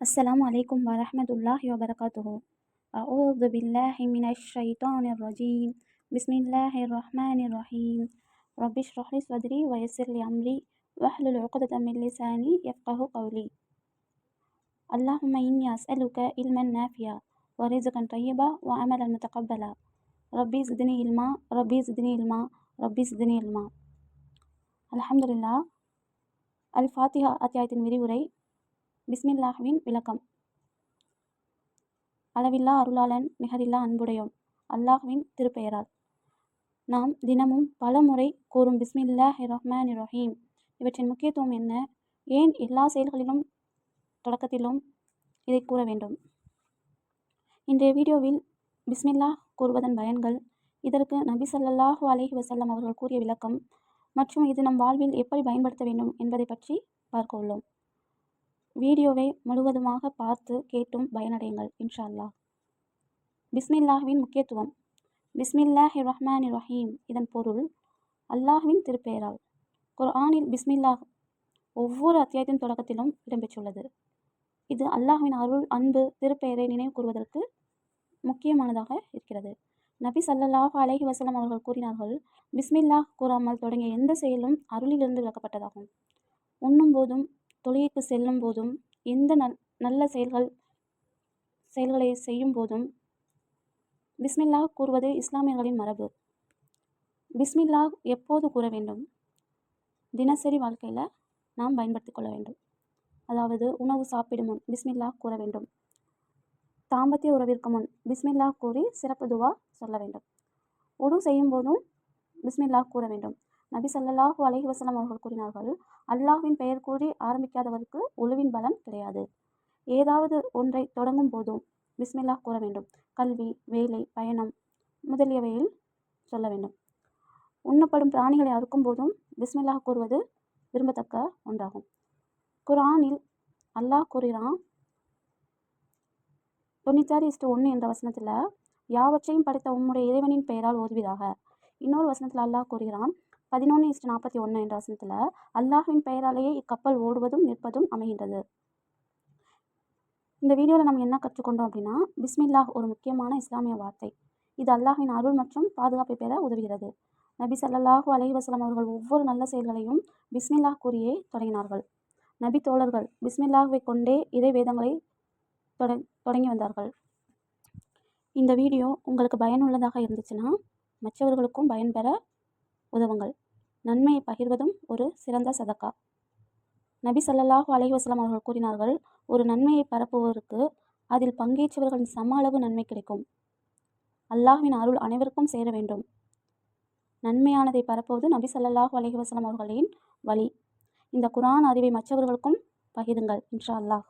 السلام عليكم ورحمة الله وبركاته أعوذ بالله من الشيطان الرجيم بسم الله الرحمن الرحيم رب اشرح لي صدري ويسر لي أمري واحلل عقدة من لساني يفقه قولي اللهم إني أسألك علما نافعا ورزقا طيبا وعملا متقبلا ربي زدني علما ربي زدني علما ربي زدني علما الحمد لله الفاتحة அத்தியாயத்தின் விரிவுரை பிஸ்மில்லாஹ்வின் விளக்கம். அளவில்லா அருளாளன் நிகரில்லா அன்புடையோன் அல்லாஹ்வின் திருப்பெயரால். நாம் தினமும் பல முறை கூறும் பிஸ்மில்லாஹ் ரஹ்மான் ரஹீம். இவற்றின் முக்கியத்துவம் என்ன? ஏன் எல்லா செயல்களிலும் தொடக்கத்திலும் இதை கூற வேண்டும்? இன்றைய வீடியோவில் பிஸ்மில்லா கூறுவதன் பயன்கள் இதற்கு நபி சல்லாஹூ அலஹி வசல்லம் அவர்கள் கூறிய விளக்கம் மற்றும் இது நம் வாழ்வில் எப்படி பயன்படுத்த வேண்டும் என்பதை பற்றி பார்க்க உள்ளோம். வீடியோவை முழுவதுமாக பார்த்து கேட்டும் பயனடையுங்கள் இன்ஷா அல்லாஹ் பிஸ்மில்லாஹ்வின் முக்கியத்துவம். பிஸ்மில்லாஹ் ரஹ்மான் ரஹீம் இதன் பொருள் அல்லாஹ்வின் திருப்பெயரால் குர்ஆனில் பிஸ்மில்லாஹ் ஒவ்வொரு அத்தியாயத்தின் தொடக்கத்திலும் இடம்பெற்றுள்ளது. இது அல்லாஹ்வின் அருள் அன்பு திருப்பெயரை நினைவு கூறுவதற்கு முக்கியமானதாக இருக்கிறது. நபி சல்லல்லாஹ் அலஹி வசலம் அவர்கள் கூறினார்கள் பிஸ்மில்லாஹ் கூறாமல் தொடங்கிய எந்த செயலும் அருளிலிருந்து விளக்கப்பட்டதாகும். உண்ணும் போதும் தொழுகைக்கு செல்லும் போதும் எந்த நல் நல்ல செயல்கள் செயல்களை செய்யும் போதும் பிஸ்மில்லா கூறுவது இஸ்லாமியர்களின் மரபு. பிஸ்மில்லா எப்போது கூற வேண்டும்? தினசரி வாழ்க்கையில் நாம் பயன்படுத்தி கொள்ள வேண்டும். அதாவது உணவு சாப்பிடும் முன் பிஸ்மில்லா கூற வேண்டும். தாம்பத்திய உறவிற்கு முன் பிஸ்மில்லா கூறி சிறப்பு துவா சொல்ல வேண்டும். உடு செய்யும் போதும் பிஸ்மில்லா கூற வேண்டும். நபி சல்லாஹூ அலஹி வசலம் அவர்கள் கூறினார்கள் அல்லாஹ்வின் பெயர் கூறி ஆரம்பிக்காதவருக்கு ஒழுவின் பலன் கிடையாது. ஏதாவது ஒன்றை தொடங்கும் போதும் பிஸ்மில்லா கூற வேண்டும். கல்வி வேலை பயணம் முதலியவையில் சொல்ல வேண்டும். உண்ணப்படும் பிராணிகளை அறுக்கும் போதும் பிஸ்மில்லா கூறுவது விரும்பத்தக்க ஒன்றாகும். குரானில் அல்லாஹ் கூறுகிறான் தொண்ணூத்தாறு இஸ்டு ஒன்று என்ற வசனத்தில் யாவற்றையும் படைத்த உம்முடைய இறைவனின் பெயரால் ஓதுவதாக இன்னொரு வசனத்தில் அல்லாஹ் கூறுகிறான் பதினொன்று இஸ்ட் நாற்பத்தி ஒன்று என்ற வசனத்தில் அல்லாஹின் பெயராலேயே இக்கப்பல் ஓடுவதும் நிற்பதும் அமைகின்றது. இந்த வீடியோவில் நம்ம என்ன கற்றுக்கொண்டோம் அப்படின்னா பிஸ்மில்லாஹ் ஒரு முக்கியமான இஸ்லாமிய வார்த்தை. இது அல்லாஹின் அருள் மற்றும் பாதுகாப்பை பெற உதவுகிறது. நபி சல்லாஹூ அலஹி வசலம் அவர்கள் ஒவ்வொரு நல்ல செயல்களையும் பிஸ்மில்லாஹ் கூறியே தொடங்கினார்கள். நபி தோழர்கள் பிஸ்மில்லாஹுவை கொண்டே இறை வேதங்களை தொடங்கி வந்தார்கள். இந்த வீடியோ உங்களுக்கு பயனுள்ளதாக இருந்துச்சுன்னா மற்றவர்களுக்கும் பயன்பெற உதவுங்கள். நன்மையை பகிர்வதும் ஒரு சிறந்த சதக்கா. நபி சல்லாஹூ அலைவாஸ்லாம் அவர்கள் கூறினார்கள் ஒரு நன்மையை பரப்புவதற்கு அதில் பங்கேற்றவர்களின் சம அளவு நன்மை கிடைக்கும். அல்லாஹ்வின் அருள் அனைவருக்கும் சேர வேண்டும். நன்மையானதை பரப்புவது நபி சல்லாஹூ அலைவாஸ்லாம் அவர்களின் வழி. இந்த குரான் அறிவை மற்றவர்களுக்கும் பகிருங்கள் இன்ஷா அல்லாஹ்.